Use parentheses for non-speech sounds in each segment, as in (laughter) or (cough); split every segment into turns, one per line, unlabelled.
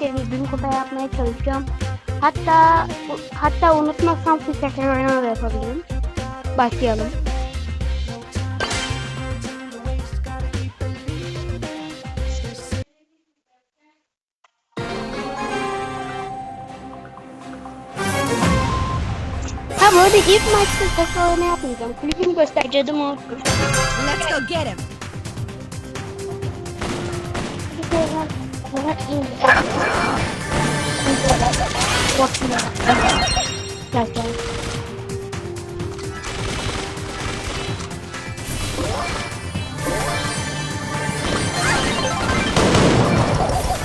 sevdiğim gün kupa yapmaya çalışıyorum. Hatta hatta unutmazsam full tekrar oynama da yapabilirim. Başlayalım. Ha bu arada ilk maçta tekrar oynama yapmayacağım. Kulübümü göstereceğim.
Let's go get him.
ben bana iyi. Bakın. Gel gel.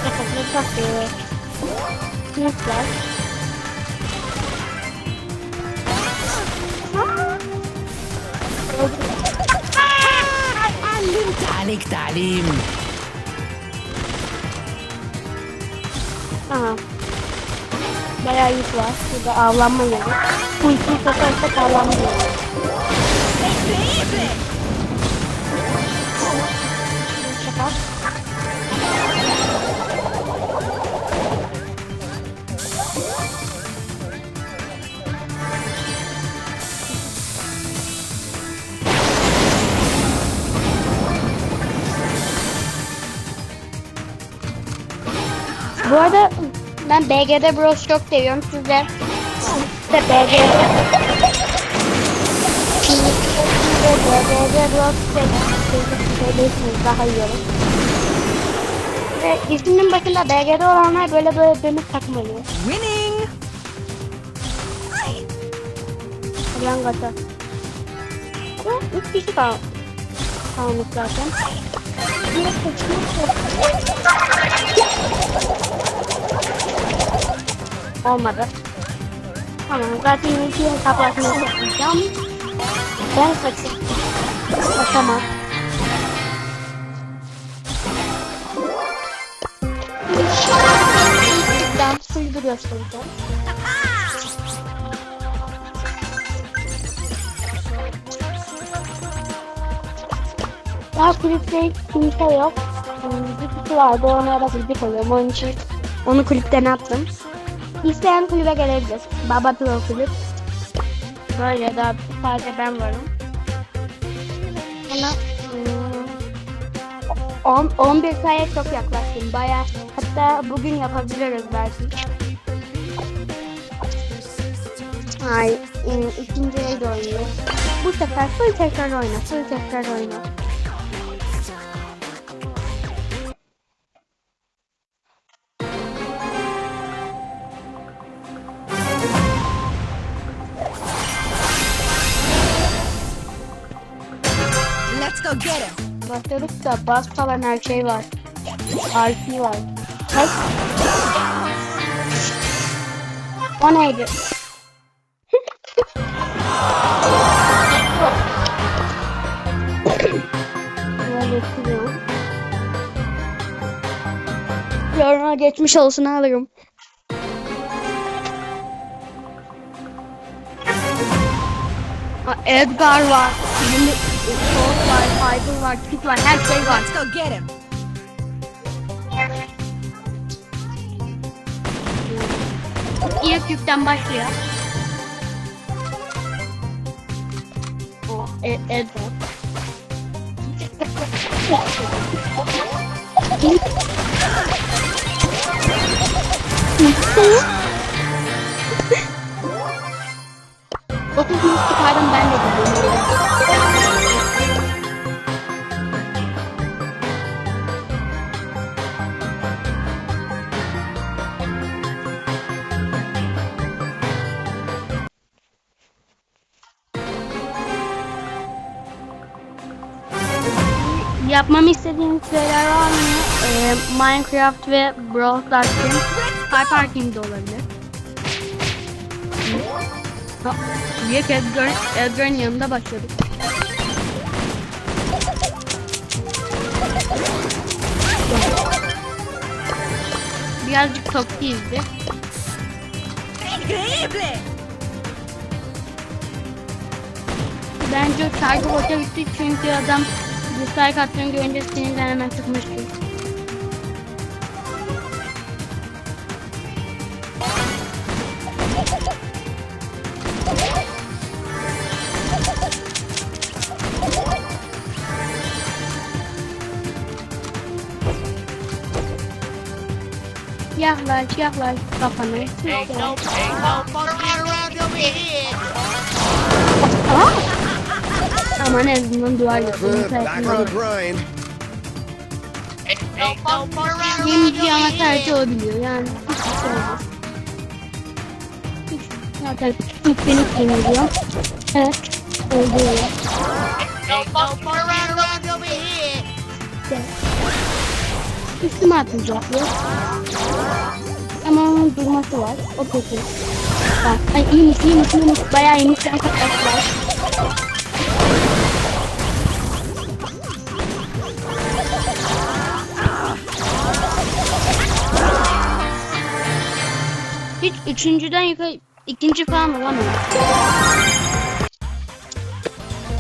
Kafasını takıyor. Sınıflar.
تعليق تعليم
Aha. Bayağı yük var. Burada avlanma yeri. İki satarsak avlanma yeri. Bu arada ben BG'de Bros çok seviyorum. Siz de de BG'de Bros seviyorsunuz daha iyi olur. Ve isminin başında BG'de olanlar böyle böyle dönüp takmalıyor.
winning
Ulan gata. Ama üç kişi kal kalmış zaten. Olmadı. Tamam zaten iki hesaplaşmayı yapacağım. Ben kaçayım. Kaçamam. Ben suyu göstereceğim. Daha kulüpte kimse yok. Hmm, Bir kutu vardı ona da kulüp oluyorum. Onun için onu kulüpten attım. İsteyen kulübe gelebilir. Baba Pro kulüp. Böyle daha sadece ben varım. Hmm, 10 11 sayıya çok yaklaştım. Baya hatta bugün yapabiliriz belki. Ay, hmm, ikinci el oynuyor. Bu sefer full tekrar oyna, full tekrar oyna. Da bas falan her şey var. RP var. Bak. O neydi? (laughs) Yoruma geçmiş olsun alırım. Aa, Edgar var. Soğuk var, Fiber var, Kit var, her şey var.
let's go get him
İlk yükten başlıyor. E. Otuz yüz çıkardım ben de biliyorum. Yapmamı istediğiniz şeyler var mı? Ee, Minecraft ve Brawl Stars'ın Hyper Team'de olabilir. Ha, Direkt Edgar, Edgar'ın yanında başladık. Birazcık toksiyizdi.
increíble
Bence şarkı boşa gitti çünkü adam dislike attığını görünce sinirden hemen tıkmıştım. Yaklaş yaklaş kafana.
Ain't no, ain't no monkey around over here.
Aman en azından duvar
no monkey around
Benim bir
over
tercih
here.
o biliyor yani. Hiçbir şey olmaz. Zaten ilk beni keniliyor. Evet.
Here.
İşte. Üstüme ya. Ama onun durması var. O kötü. Bak, ay iyiymiş, iyiymiş, iyiymiş. Bayağı iyiymiş arkadaşlar. Hiç üçüncüden yukarı ikinci falan olamıyor.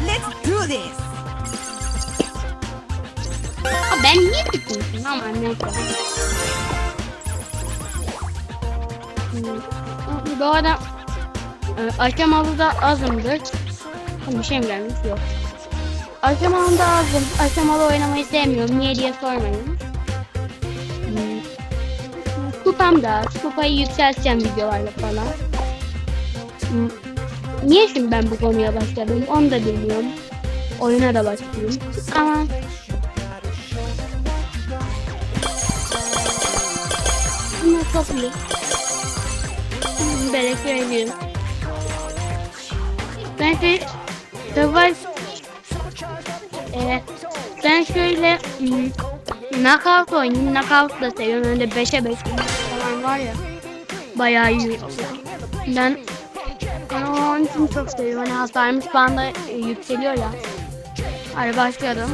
Let's do this.
Aa, ben niye tutmuşum ama neyse. Hmm. Bu arada e, da azımdır. Bir şey mi gelmiş? Yok. Aşamalı da azım. Aşamalı oynamayı sevmiyorum. Niye diye sormayın. Kupam da az. Kupayı yükselteceğim videolarla falan. Hmm. Niye şimdi ben bu konuya başladım onu da bilmiyorum. Oyuna da başlayayım. Ama Bunlar çok iyi. Belki söyleyeyim. Ben şey savaş ee, ben şöyle hmm, knockout oynayayım. Knockout da seviyorum. Önde 5'e 5 falan var ya. Bayağı iyi. Ben ben onun için çok seviyorum. Hani hasarımız da e, yükseliyor ya. Hadi başlayalım.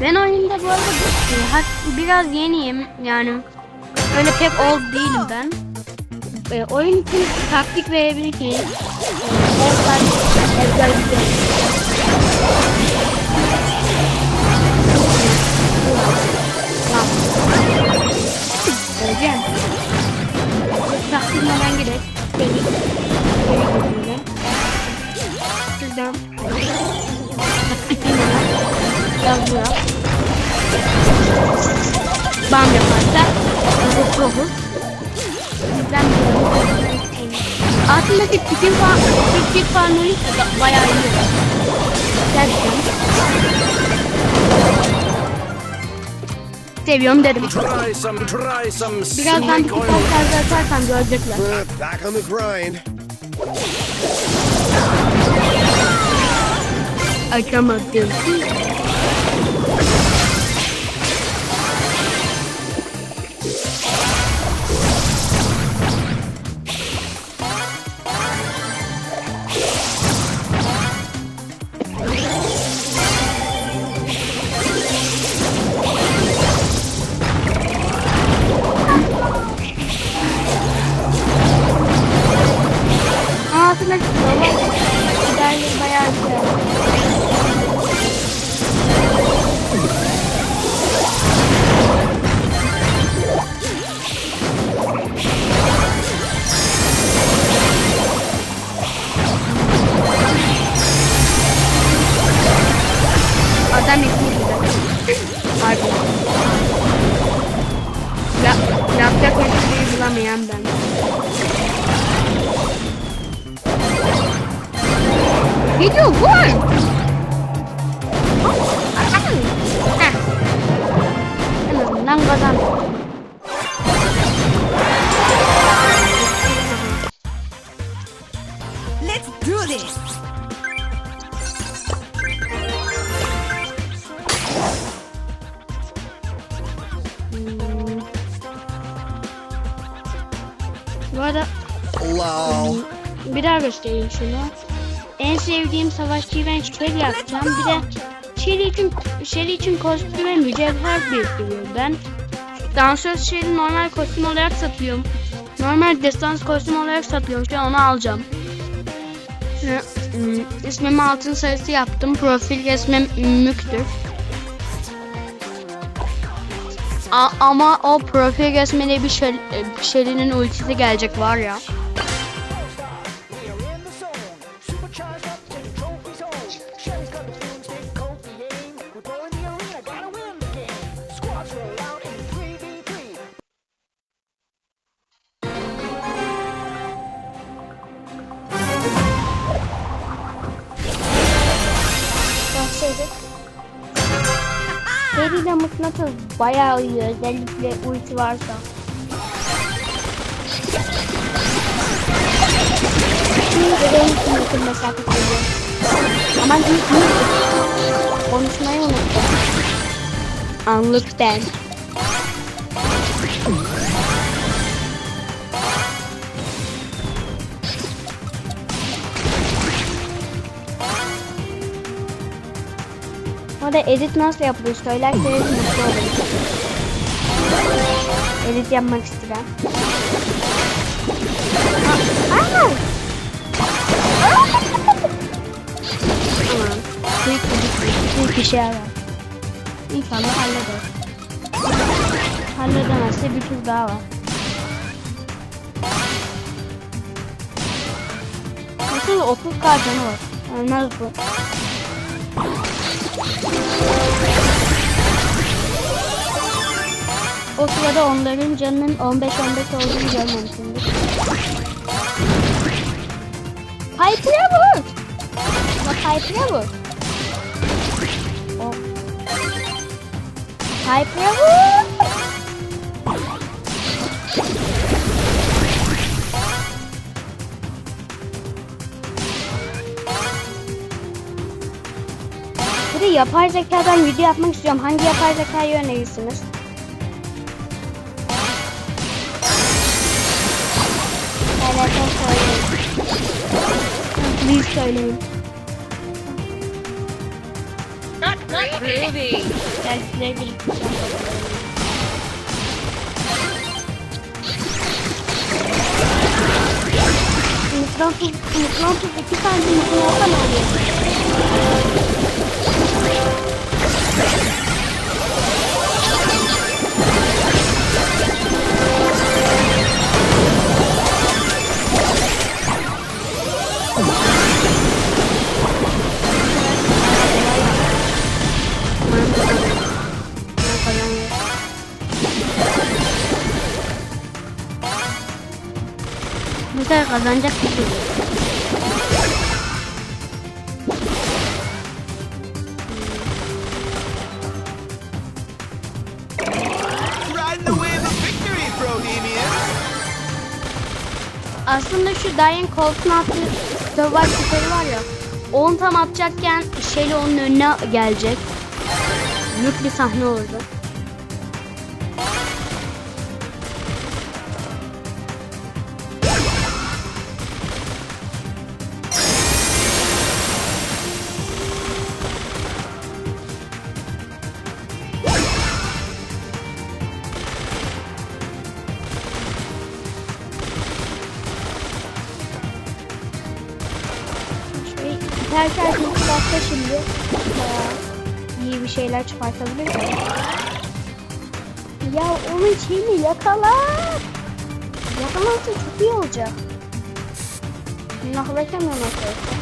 Ben oyunda bu arada biraz yeniyim yani öyle pek old değilim ben. E, oyun için taktik verebilirsiniz. E, Aslında ki tipin falan, tipik falan olursa da bayağı iyi. Gerçekten. Seviyorum dedim.
Try some, try some
Birazdan bir kitap şarjı açarsam görecekler.
Back on the grind.
Açamadım. Şey bulamayan ben. Gidiyor vur.
Lol.
bir daha göstereyim şunu. En sevdiğim savaşçıyı ben Shelly yapacağım. Bir de Shelly için, Shelly için kostüme mücevher biriktiriyorum ben. Dansöz Shelly normal kostüm olarak satıyorum. Normal destans kostüm olarak satıyorum. Şu an onu alacağım. İsmimi altın sarısı yaptım. Profil resmim Mük'tür. A- ama o profil resmine bir Shell- e, Shelly'nin ultisi gelecek var ya. Bayağı iyi özellikle ulti varsa. Şimdi benim için yakın mesafe koyuyor. Aman iyi. Konuşmayı unuttum. Anlık ben. Orada edit nasıl yapılıyor söylerseniz mutlu olurum. Edit yapmak istedim. Aa! Tamam. Büyük bir büyük bir şey var. İnşallah halleder. Halledemezse bir tur daha var. Nasıl 30 kartonu var. Ölmez bu. O sırada onların canının 15-15 olduğunu görmemişimdir. Piper'e vur! Bak Piper'e vur. O. Piper'e vur! Yapay zekadan video yapmak istiyorum. Hangi yapay zekayı önerirsiniz? Evet, ben söyleyeyim. Please söyleyin.
Groovy.
Gel size bir Mıknatıs, mıknatıs iki tane mıknatıs ne oluyor? Bu sefer kazanacak gibi.
Riding
Aslında şu Diane koltuğun attığı Survive süperi var ya. Onu tam atacakken şeyle onun önüne gelecek. Büyük bir sahne oldu. Şeyler çıkartabilir mi? Ya onun şeyini yakala. Yakalarsa çok iyi olacak. Yakalayamıyorum arkadaşlar.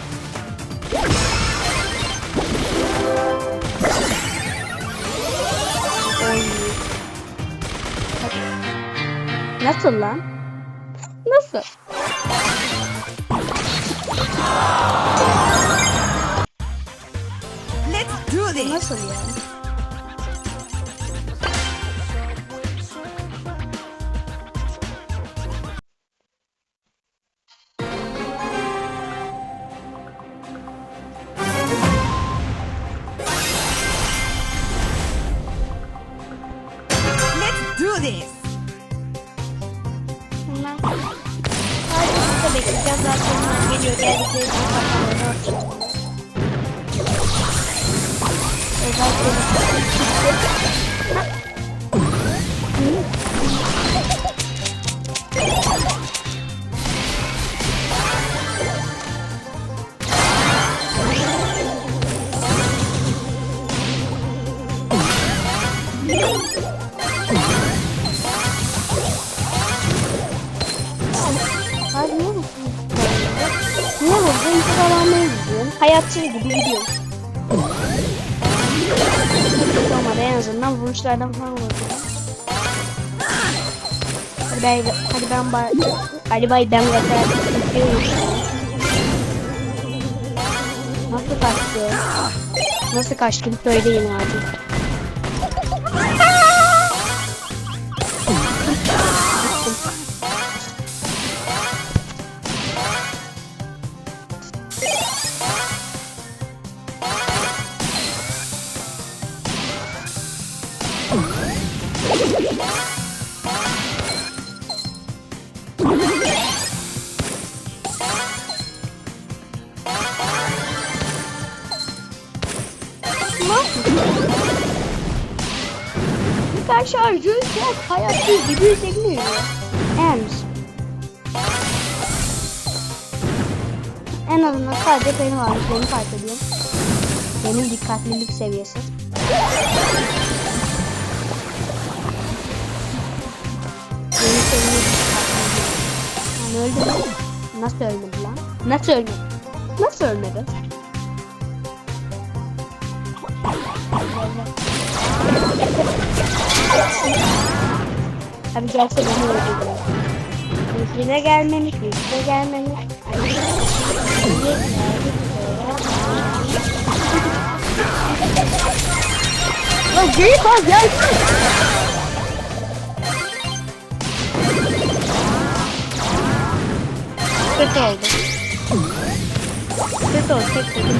Nasıl lan? Nasıl?
Let's do this.
Nasıl yani?
Let's do this.
Bunlar sadece size bekleyeceğiz zaten onlar geliyor geldikleri için kafalarını Gibi gidiyorum. Olmadı en azından vuruşlardan falan vurdum. Hadi ben, hadi ben bay, hadi bay ben kadar gidiyorum. Nasıl kaçtı? Nasıl kaçtım Süper şarjı kayak değil gibi. Ems. En azından sadece benim varmış. Benim dikkatlilik seviyesi. Dikkatlilik. Lan öldü mü? Nasıl ölmedi lan? Nasıl ölmedi? Nasıl ölmedi? Abi gelse beni öldürdü. Bize gelmemiş, bize gelmemiş. Lan geri kal gel. Kötü oldu. Kötü oldu, kötü oldu.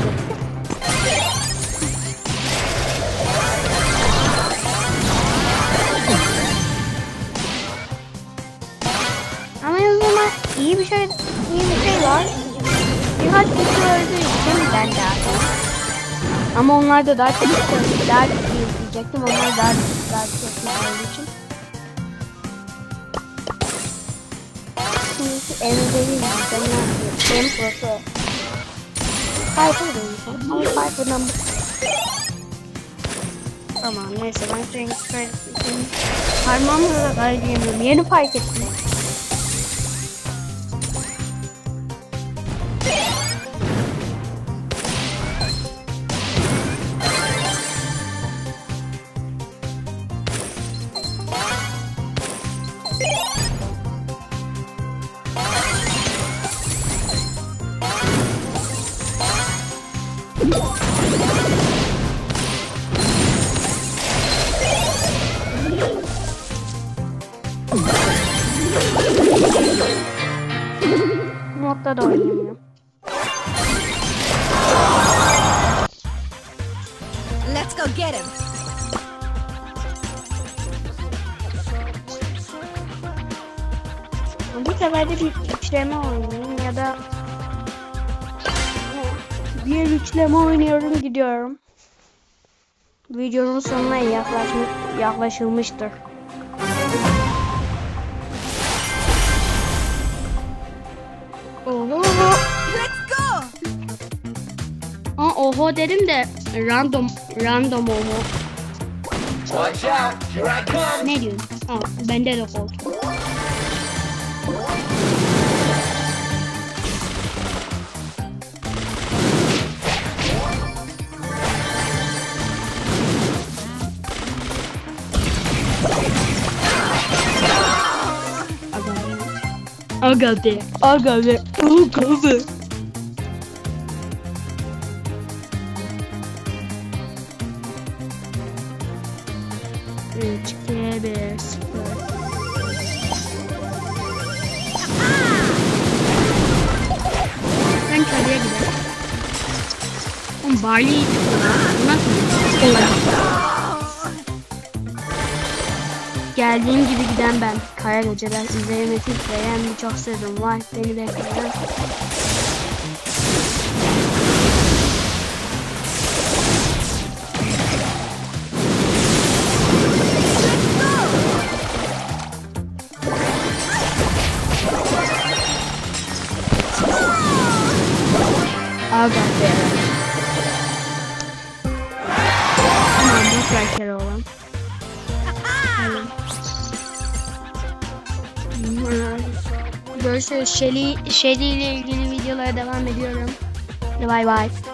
Ama en azından iyi bir şey, iyi bir şey var. Birkaç kişi öldüğü için ben de. Ama onlar da daha çok çok izleyecektim. Onlar daha daha çok izlediği için. Şimdi evde izleyeceğim. Ne yapıyorum? Benim prosu. Piper demişim. Ama Piper'dan Tamam neyse ben sürekli sürekli parmağımla da kaydıyamıyorum. Yeni fark ettim. Bu sefer de bir üçleme oynayayım ya da bir üçleme oynuyorum gidiyorum. Videonun sonuna yaklaşmış, yaklaşılmıştır. Oho.
Let's go.
Aa, oho dedim de random random oho.
Watch out, here I come.
Ne diyorsun? Aa, bende de koltuk. Aga be, aga be, aga be. Üç, iki, bir, sıfır. Ben kaleye gidelim. Oğlum Barley'i Geldiğim gibi giden ben. Kaya geceler izleyeme titreyen birçok sırrım var. Beni bekleyen. Aga be. Tamam Shelly, Shelly ile ilgili videolara devam ediyorum. Bye bye.